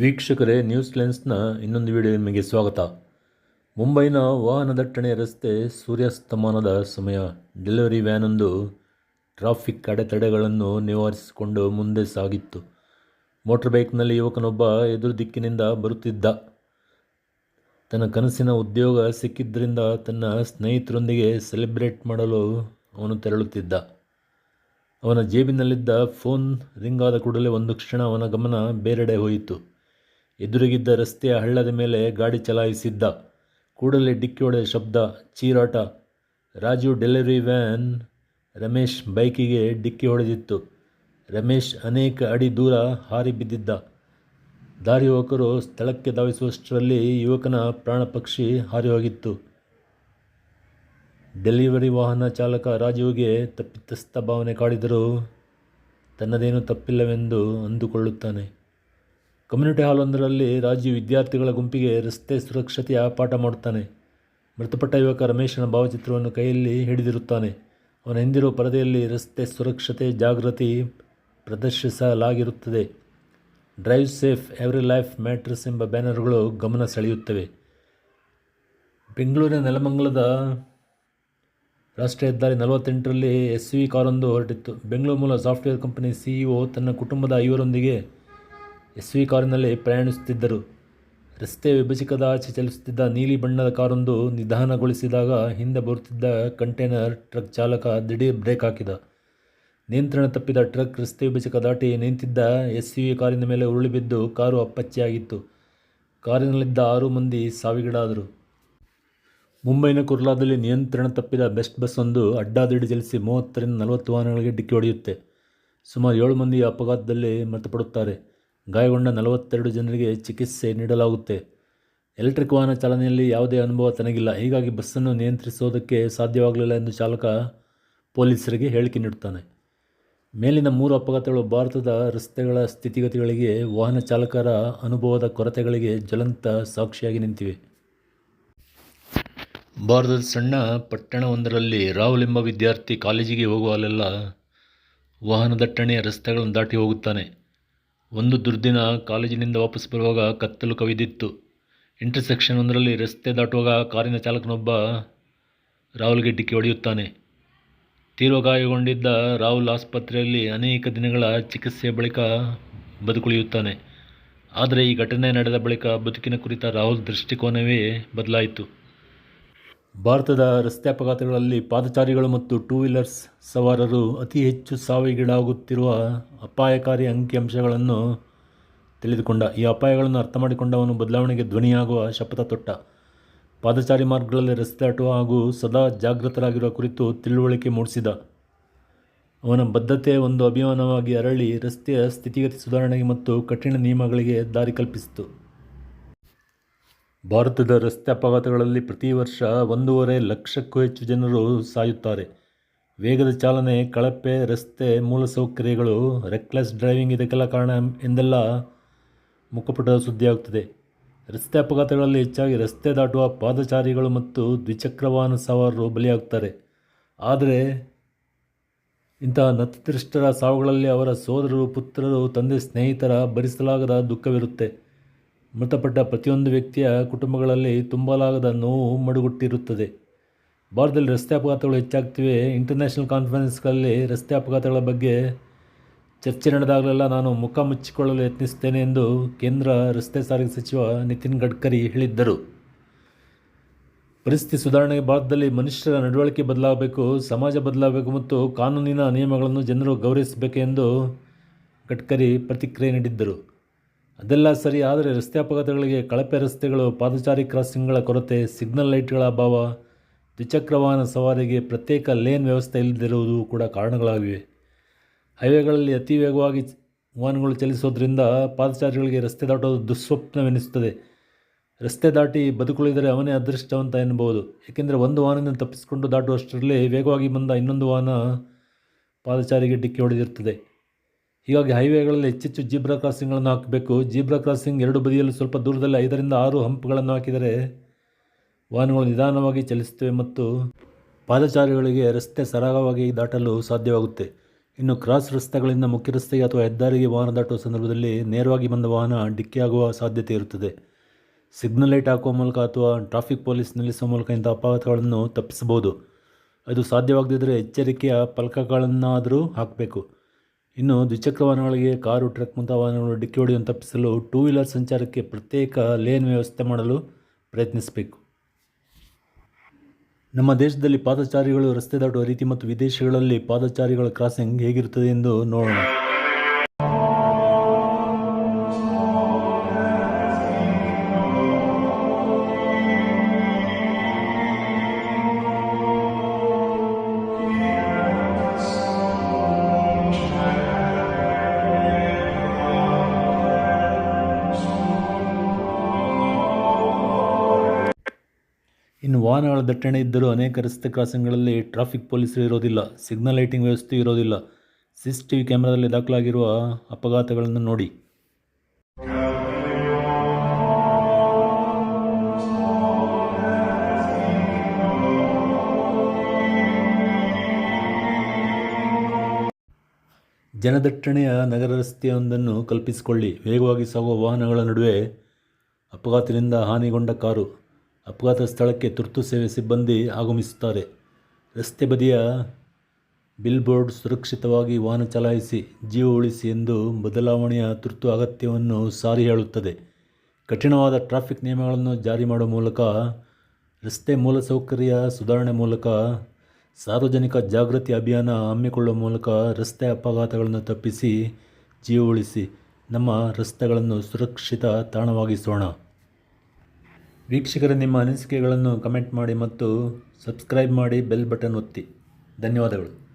ವೀಕ್ಷಕರೇ ನ್ಯೂಸ್ ಲೆನ್ಸ್ನ ಇನ್ನೊಂದು ವಿಡಿಯೋ ನಿಮಗೆ ಸ್ವಾಗತ. ಮುಂಬೈನ ವಾಹನ ದಟ್ಟಣೆ ರಸ್ತೆ ಸೂರ್ಯಾಸ್ತಮಾನದ ಸಮಯ. ಡೆಲಿವರಿ ವ್ಯಾನೊಂದು ಟ್ರಾಫಿಕ್ ಅಡೆತಡೆಗಳನ್ನು ನಿವಾರಿಸಿಕೊಂಡು ಮುಂದೆ ಸಾಗಿತ್ತು. ಮೋಟರ್ ಬೈಕ್ನಲ್ಲಿ ಯುವಕನೊಬ್ಬ ಎದುರು ದಿಕ್ಕಿನಿಂದ ಬರುತ್ತಿದ್ದ. ತನ್ನ ಕನಸಿನ ಉದ್ಯೋಗ ಸಿಕ್ಕಿದ್ದರಿಂದ ತನ್ನ ಸ್ನೇಹಿತರೊಂದಿಗೆ ಸೆಲೆಬ್ರೇಟ್ ಮಾಡಲು ಅವನು ತೆರಳುತ್ತಿದ್ದ. ಅವನ ಜೇಬಿನಲ್ಲಿದ್ದ ಫೋನ್ ರಿಂಗ್ ಆದ ಕೂಡಲೇ ಒಂದು ಕ್ಷಣ ಅವನ ಗಮನ ಬೇರೆಡೆ ಹೋಯಿತು. ಎದುರಿಗಿದ್ದ ರಸ್ತೆಯ ಹಳ್ಳದ ಮೇಲೆ ಗಾಡಿ ಚಲಾಯಿಸಿದ್ದ ಕೂಡಲೇ ಡಿಕ್ಕಿ ಹೊಡೆದ ಶಬ್ದ, ಚೀರಾಟ. ರಾಜು ಡೆಲಿವರಿ ವ್ಯಾನ್ ರಮೇಶ್ ಬೈಕಿಗೆ ಡಿಕ್ಕಿ ಹೊಡೆದಿತ್ತು. ರಮೇಶ್ ಅನೇಕ ಅಡಿ ದೂರ ಹಾರಿ ಬಿದ್ದಿದ್ದ. ದಾರಿ ಯುವಕರು ಸ್ಥಳಕ್ಕೆ ಧಾವಿಸುವಷ್ಟರಲ್ಲಿ ಯುವಕನ ಪ್ರಾಣ ಪಕ್ಷಿ ಹಾರಿ ಹೋಗಿತ್ತು. ಡೆಲಿವರಿ ವಾಹನ ಚಾಲಕ ರಾಜುವಿಗೆ ತಪ್ಪಿತಸ್ಥ ಭಾವನೆ ಕಾಡಿದರೂ ತನ್ನದೇನೂ ತಪ್ಪಿಲ್ಲವೆಂದು ಅಂದುಕೊಳ್ಳುತ್ತಾನೆ. ಕಮ್ಯುನಿಟಿ ಹಾಲೊಂದರಲ್ಲಿ ರಾಜ್ಯ ವಿದ್ಯಾರ್ಥಿಗಳ ಗುಂಪಿಗೆ ರಸ್ತೆ ಸುರಕ್ಷತೆಯ ಪಾಠ ಮಾಡುತ್ತಾನೆ. ಮೃತಪಟ್ಟ ಯುವಕ ರಮೇಶನ ಭಾವಚಿತ್ರವನ್ನು ಕೈಯಲ್ಲಿ ಹಿಡಿದಿರುತ್ತಾನೆ. ಅವನ ಹಿಂದಿರುವ ಪರದೆಯಲ್ಲಿ ರಸ್ತೆ ಸುರಕ್ಷತೆ ಜಾಗೃತಿ ಪ್ರದರ್ಶಿಸಲಾಗಿರುತ್ತದೆ. Drive safe every life matters ಎಂಬ ಬ್ಯಾನರ್ಗಳು ಗಮನ ಸೆಳೆಯುತ್ತವೆ. ಬೆಂಗಳೂರಿನ ನೆಲಮಂಗಲದ ರಾಷ್ಟ್ರೀಯ ಹೆದ್ದಾರಿ ನಲವತ್ತೆಂಟರಲ್ಲಿ ಎಸ್ ವಿ ಕಾರೊಂದು ಹೊರಟಿತ್ತು. ಬೆಂಗಳೂರು ಮೂಲ ಸಾಫ್ಟ್ವೇರ್ ಕಂಪನಿ ಸಿಇಒ ತನ್ನ ಕುಟುಂಬದ ಐವರೊಂದಿಗೆ ಎಸ್ ವಿ ಕಾರಿನಲ್ಲಿ ಪ್ರಯಾಣಿಸುತ್ತಿದ್ದರು. ರಸ್ತೆ ವಿಭಜಕದ ಆಚೆ ಚಲಿಸುತ್ತಿದ್ದ ನೀಲಿ ಬಣ್ಣದ ಕಾರೊಂದು ನಿಧಾನಗೊಳಿಸಿದಾಗ ಹಿಂದೆ ಬರುತ್ತಿದ್ದ ಕಂಟೈನರ್ ಟ್ರಕ್ ಚಾಲಕ ದಿಢೀರ್ ಬ್ರೇಕ್ ಹಾಕಿದ. ನಿಯಂತ್ರಣ ತಪ್ಪಿದ ಟ್ರಕ್ ರಸ್ತೆ ವಿಭಜಕ ದಾಟಿ ನಿಂತಿದ್ದ ಎಸ್ ವಿ ಕಾರಿನ ಮೇಲೆ ಉರುಳಿ ಬಿದ್ದು ಕಾರು ಅಪ್ಪಚ್ಚಿಯಾಗಿತ್ತು. ಕಾರಿನಲ್ಲಿದ್ದ ಆರು ಮಂದಿ ಸಾವಿಗೀಡಾದರು. ಮುಂಬೈನ ಕುರ್ಲಾದಲ್ಲಿ ನಿಯಂತ್ರಣ ತಪ್ಪಿದ ಬೆಸ್ಟ್ ಬಸ್ ಒಂದು ಅಡ್ಡಾದಿಡಿ ಚಲಿಸಿ ಮೂವತ್ತರಿಂದ ನಲವತ್ತು ವಾಹನಗಳಿಗೆ ಡಿಕ್ಕಿ ಹೊಡೆಯುತ್ತೆ. ಸುಮಾರು ಏಳು ಮಂದಿ ಅಪಘಾತದಲ್ಲಿ ಮೃತಪಡುತ್ತಾರೆ. ಗಾಯಗೊಂಡ ನಲವತ್ತೆರಡು ಜನರಿಗೆ ಚಿಕಿತ್ಸೆ ನೀಡಲಾಗುತ್ತೆ. ಎಲೆಕ್ಟ್ರಿಕ್ ವಾಹನ ಚಾಲನೆಯಲ್ಲಿ ಯಾವುದೇ ಅನುಭವ ತನಗಿಲ್ಲ. ಹೀಗಾಗಿ ಬಸ್ಸನ್ನು ನಿಯಂತ್ರಿಸೋದಕ್ಕೆ ಸಾಧ್ಯವಾಗಲಿಲ್ಲ ಎಂದು ಚಾಲಕ ಪೊಲೀಸರಿಗೆ ಹೇಳಿಕೆ ನೀಡುತ್ತಾನೆ. ಮೇಲಿನ ಮೂರು ಅಪಘಾತಗಳು ಭಾರತದ ರಸ್ತೆಗಳ ಸ್ಥಿತಿಗತಿಗಳಿಗೆ, ವಾಹನ ಚಾಲಕರ ಅನುಭವದ ಕೊರತೆಗಳಿಗೆ ಜ್ವಲಂತ ಸಾಕ್ಷಿಯಾಗಿ ನಿಂತಿವೆ. ಭಾರತದ ಸಣ್ಣ ಪಟ್ಟಣವೊಂದರಲ್ಲಿ ರಾಹುಲ್ ಎಂಬ ವಿದ್ಯಾರ್ಥಿ ಕಾಲೇಜಿಗೆ ಹೋಗುವಲ್ಲೆಲ್ಲ ವಾಹನ ದಟ್ಟಣೆಯ ರಸ್ತೆಗಳನ್ನು ದಾಟಿ ಹೋಗುತ್ತಾನೆ. ಒಂದು ದುರ್ದಿನ ಕಾಲೇಜಿನಿಂದ ವಾಪಸ್ ಬರುವಾಗ ಕತ್ತಲು ಕವಿದಿತ್ತು. ಇಂಟರ್ಸೆಕ್ಷನ್ ಒಂದರಲ್ಲಿ ರಸ್ತೆ ದಾಟುವಾಗ ಕಾರಿನ ಚಾಲಕನೊಬ್ಬ ರಾಹುಲ್ಗೆ ಡಿಕ್ಕಿ ಹೊಡೆಯುತ್ತಾನೆ. ತೀವ್ರ ಗಾಯಗೊಂಡಿದ್ದ ರಾಹುಲ್ ಆಸ್ಪತ್ರೆಯಲ್ಲಿ ಅನೇಕ ದಿನಗಳ ಚಿಕಿತ್ಸೆಯ ಬಳಿಕ ಬದುಕುಳಿಯುತ್ತಾನೆ. ಆದರೆ ಈ ಘಟನೆ ನಡೆದ ಬಳಿಕ ಬದುಕಿನ ಕುರಿತ ರಾಹುಲ್ ದೃಷ್ಟಿಕೋನವೇ ಬದಲಾಯಿತು. ಭಾರತದ ರಸ್ತೆ ಅಪಘಾತಗಳಲ್ಲಿ ಪಾದಚಾರಿಗಳು ಮತ್ತು ಟೂ ವೀಲರ್ಸ್ ಸವಾರರು ಅತಿ ಹೆಚ್ಚು ಸಾವಿಗೀಡಾಗುತ್ತಿರುವ ಅಪಾಯಕಾರಿ ಅಂಕಿಅಂಶಗಳನ್ನು ತಿಳಿದುಕೊಂಡ. ಈ ಅಪಾಯಗಳನ್ನು ಅರ್ಥ ಮಾಡಿಕೊಂಡವನು ಬದಲಾವಣೆಗೆ ಧ್ವನಿಯಾಗುವ ಶಪಥ ತೊಟ್ಟ. ಪಾದಚಾರಿ ಮಾರ್ಗಗಳಲ್ಲಿ ರಸ್ತೆ ಅಟುವ ಹಾಗೂ ಸದಾ ಜಾಗೃತರಾಗಿರುವ ಕುರಿತು ತಿಳುವಳಿಕೆ ಮೂಡಿಸಿದ. ಅವನ ಬದ್ಧತೆ ಒಂದು ಅಭಿಮಾನವಾಗಿ ಅರಳಿ ರಸ್ತೆಯ ಸ್ಥಿತಿಗತಿ ಸುಧಾರಣೆಗೆ ಮತ್ತು ಕಠಿಣ ನಿಯಮಗಳಿಗೆ ದಾರಿ ಕಲ್ಪಿಸಿತು. ಭಾರತದ ರಸ್ತೆ ಅಪಘಾತಗಳಲ್ಲಿ ಪ್ರತಿ ವರ್ಷ ಒಂದೂವರೆ ಲಕ್ಷಕ್ಕೂ ಹೆಚ್ಚು ಜನರು ಸಾಯುತ್ತಾರೆ. ವೇಗದ ಚಾಲನೆ, ಕಳಪೆ, ರಸ್ತೆ ಮೂಲಸೌಕರ್ಯಗಳು ರೆಕ್ಲೆಸ್ ಡ್ರೈವಿಂಗ್ ಇದಕ್ಕೆಲ್ಲ ಕಾರಣ ಎಂದೆಲ್ಲ ಮುಖಪುಟ ಸುದ್ದಿಯಾಗುತ್ತದೆ ರಸ್ತೆ ಅಪಘಾತಗಳಲ್ಲಿ ಹೆಚ್ಚಾಗಿ ರಸ್ತೆ ದಾಟುವ ಪಾದಚಾರಿಗಳು ಮತ್ತು ದ್ವಿಚಕ್ರ ವಾಹನ ಸವಾರರು ಬಲಿಯಾಗುತ್ತಾರೆ. ಆದರೆ ಇಂತಹ ನತದೃಷ್ಟರ ಸಾವುಗಳಲ್ಲಿ ಅವರ ಸೋದರರು, ಪುತ್ರರು, ತಂದೆ, ಸ್ನೇಹಿತರ ಭರಿಸಲಾಗದ ದುಃಖವಿರುತ್ತೆ. ಮೃತಪಟ್ಟ ಪ್ರತಿಯೊಂದು ವ್ಯಕ್ತಿಯ ಕುಟುಂಬಗಳಲ್ಲಿ ತುಂಬಲಾಗದ ನೋವು ಮಡುಗುಟ್ಟಿರುತ್ತದೆ. ಭಾರತದಲ್ಲಿ ರಸ್ತೆ ಅಪಘಾತಗಳು ಹೆಚ್ಚಾಗ್ತಿವೆ. ಇಂಟರ್ನ್ಯಾಷನಲ್ ಕಾನ್ಫರೆನ್ಸ್ಗಳಲ್ಲಿ ರಸ್ತೆ ಅಪಘಾತಗಳ ಬಗ್ಗೆ ಚರ್ಚೆ ನಡೆದಾಗಲೆಲ್ಲ ನಾನು ಮುಖ ಮುಚ್ಚಿಕೊಳ್ಳಲು ಯತ್ನಿಸುತ್ತೇನೆ ಎಂದು ಕೇಂದ್ರ ರಸ್ತೆ ಸಾರಿಗೆ ಸಚಿವ ನಿತಿನ್ ಗಡ್ಕರಿ ಹೇಳಿದ್ದರು. ಪರಿಸ್ಥಿತಿ ಸುಧಾರಣೆಗೆ ಭಾರತದಲ್ಲಿ ಮನುಷ್ಯರ ನಡವಳಿಕೆ ಬದಲಾಗಬೇಕು, ಸಮಾಜ ಬದಲಾಗಬೇಕು ಮತ್ತು ಕಾನೂನಿನ ನಿಯಮಗಳನ್ನು ಜನರು ಗೌರವಿಸಬೇಕು ಎಂದು ಗಡ್ಕರಿ ಪ್ರತಿಕ್ರಿಯೆ ನೀಡಿದ್ದರು. ಅದೆಲ್ಲ ಸರಿ, ಆದರೆ ರಸ್ತೆ ಅಪಘಾತಗಳಿಗೆ ಕಳಪೆ ರಸ್ತೆಗಳು, ಪಾದಚಾರಿ ಕ್ರಾಸಿಂಗ್ಗಳ ಕೊರತೆ, ಸಿಗ್ನಲ್ ಲೈಟ್ಗಳ ಅಭಾವ, ದ್ವಿಚಕ್ರ ವಾಹನ ಸವಾರಿಗೆ ಪ್ರತ್ಯೇಕ ಲೇನ್ ವ್ಯವಸ್ಥೆ ಇಲ್ಲದಿರುವುದು ಕೂಡ ಕಾರಣಗಳಾಗಿವೆ. ಹೈವೇಗಳಲ್ಲಿ ಅತಿ ವೇಗವಾಗಿ ವಾಹನಗಳು ಚಲಿಸೋದ್ರಿಂದ ಪಾದಚಾರಿಗಳಿಗೆ ರಸ್ತೆ ದಾಟೋದು ದುಸ್ವಪ್ನವೆನಿಸುತ್ತದೆ. ರಸ್ತೆ ದಾಟಿ ಬದುಕುಳಿದರೆ ಅವನೇ ಅದೃಷ್ಟವಂತ ಎನ್ನಬಹುದು. ಏಕೆಂದರೆ ಒಂದು ವಾಹನದಿಂದ ತಪ್ಪಿಸಿಕೊಂಡು ದಾಟುವಷ್ಟರಲ್ಲಿ ವೇಗವಾಗಿ ಬಂದ ಇನ್ನೊಂದು ವಾಹನ ಪಾದಚಾರಿಗೆ ಡಿಕ್ಕಿ ಹೊಡೆದಿರುತ್ತದೆ. ಹೀಗಾಗಿ ಹೈವೇಗಳಲ್ಲಿ ಹೆಚ್ಚೆಚ್ಚು ಜೀಬ್ರಾ ಕ್ರಾಸಿಂಗ್ಗಳನ್ನು ಹಾಕಬೇಕು. ಜೀಬ್ರಾ ಕ್ರಾಸಿಂಗ್ ಎರಡು ಬದಿಯಲ್ಲಿ ಸ್ವಲ್ಪ ದೂರದಲ್ಲಿ ಐದರಿಂದ ಆರು ಹಂಪ್ಗಳನ್ನು ಹಾಕಿದರೆ ವಾಹನಗಳು ನಿಧಾನವಾಗಿ ಚಲಿಸುತ್ತವೆ ಮತ್ತು ಪಾದಚಾರಿಗಳಿಗೆ ರಸ್ತೆ ಸರಾಗವಾಗಿ ದಾಟಲು ಸಾಧ್ಯವಾಗುತ್ತೆ. ಇನ್ನು ಕ್ರಾಸ್ ರಸ್ತೆಗಳಿಂದ ಮುಖ್ಯ ರಸ್ತೆಗೆ ಅಥವಾ ಹೆದ್ದಾರಿಗೆ ವಾಹನ ದಾಟುವ ಸಂದರ್ಭದಲ್ಲಿ ನೇರವಾಗಿ ಬಂದ ವಾಹನ ಡಿಕ್ಕಿಯಾಗುವ ಸಾಧ್ಯತೆ ಇರುತ್ತದೆ. ಸಿಗ್ನಲ್ ಲೈಟ್ ಹಾಕುವ ಮೂಲಕ ಅಥವಾ ಟ್ರಾಫಿಕ್ ಪೊಲೀಸ್ ನಿಲ್ಲಿಸುವ ಮೂಲಕ ಇಂಥ ಅಪಘಾತಗಳನ್ನು ತಪ್ಪಿಸಬಹುದು. ಅದು ಸಾಧ್ಯವಾಗದಿದ್ದರೆ ಎಚ್ಚರಿಕೆಯ ಫಲಕಗಳನ್ನಾದರೂ ಹಾಕಬೇಕು. ಇನ್ನು ದ್ವಿಚಕ್ರ ವಾಹನಗಳಿಗೆ ಕಾರು, ಟ್ರಕ್ ಮುಂತಾದ ವಾಹನಗಳು ಡಿಕ್ಕಿ ಹೊಡೆಯನ್ನು ತಪ್ಪಿಸಲು ಟೂ ವೀಲರ್ ಸಂಚಾರಕ್ಕೆ ಪ್ರತ್ಯೇಕ ಲೇನ್ ವ್ಯವಸ್ಥೆ ಮಾಡಲು ಪ್ರಯತ್ನಿಸಬೇಕು. ನಮ್ಮ ದೇಶದಲ್ಲಿ ಪಾದಚಾರಿಗಳು ರಸ್ತೆ ದಾಟುವ ರೀತಿ ಮತ್ತು ವಿದೇಶಗಳಲ್ಲಿ ಪಾದಚಾರಿಗಳ ಕ್ರಾಸಿಂಗ್ ಹೇಗಿರುತ್ತದೆ ಎಂದು ನೋಡೋಣ. ಇನ್ನು ವಾಹನಗಳ ದಟ್ಟಣೆ ಇದ್ದರೂ ಅನೇಕ ರಸ್ತೆ ಕ್ರಾಸಿಂಗ್ಗಳಲ್ಲಿ ಟ್ರಾಫಿಕ್ ಪೊಲೀಸರು ಇರೋದಿಲ್ಲ, ಸಿಗ್ನಲ್ ಲೈಟಿಂಗ್ ವ್ಯವಸ್ಥೆ ಇರೋದಿಲ್ಲ. ಸಿ ಸಿ ಟಿ ವಿ ಕ್ಯಾಮ್ರಾದಲ್ಲಿ ದಾಖಲಾಗಿರುವ ಅಪಘಾತಗಳನ್ನು ನೋಡಿ. ಜನದಟ್ಟಣೆಯ ನಗರ ರಸ್ತೆಯೊಂದನ್ನು ಕಲ್ಪಿಸಿಕೊಳ್ಳಿ. ವೇಗವಾಗಿ ಸಾಗುವ ವಾಹನಗಳ ನಡುವೆ ಅಪಘಾತದಿಂದ ಹಾನಿಗೊಂಡ ಕಾರು. ಅಪಘಾತ ಸ್ಥಳಕ್ಕೆ ತುರ್ತು ಸೇವೆ ಸಿಬ್ಬಂದಿ ಆಗಮಿಸುತ್ತಾರೆ. ರಸ್ತೆ ಬದಿಯ ಬಿಲ್ಬೋರ್ಡ್ ಸುರಕ್ಷಿತವಾಗಿ ವಾಹನ ಚಲಾಯಿಸಿ ಜೀವ ಉಳಿಸಿ ಎಂದು ಬದಲಾವಣೆಯ ತುರ್ತು ಅಗತ್ಯವನ್ನು ಸಾರಿ ಹೇಳುತ್ತದೆ. ಕಠಿಣವಾದ ಟ್ರಾಫಿಕ್ ನಿಯಮಗಳನ್ನು ಜಾರಿ ಮಾಡುವ ಮೂಲಕ ರಸ್ತೆ ಮೂಲಸೌಕರ್ಯ ಸುಧಾರಣೆ ಮೂಲಕ ಸಾರ್ವಜನಿಕ ಜಾಗೃತಿ ಅಭಿಯಾನ ಹಮ್ಮಿಕೊಳ್ಳುವ ಮೂಲಕ ರಸ್ತೆ ಅಪಘಾತಗಳನ್ನು ತಪ್ಪಿಸಿ ಜೀವ ಉಳಿಸಿ ನಮ್ಮ ರಸ್ತೆಗಳನ್ನು ಸುರಕ್ಷಿತ ತಾಣವಾಗಿಸೋಣ. ವೀಕ್ಷಕರೇ ನಿಮ್ಮ ಅನಿಸಿಕೆಗಳನ್ನು ಕಮೆಂಟ್ ಮಾಡಿ ಮತ್ತು ಸಬ್ಸ್ಕ್ರೈಬ್ ಮಾಡಿ ಬೆಲ್ ಬಟನ್ ಒತ್ತಿ. ಧನ್ಯವಾದಗಳು.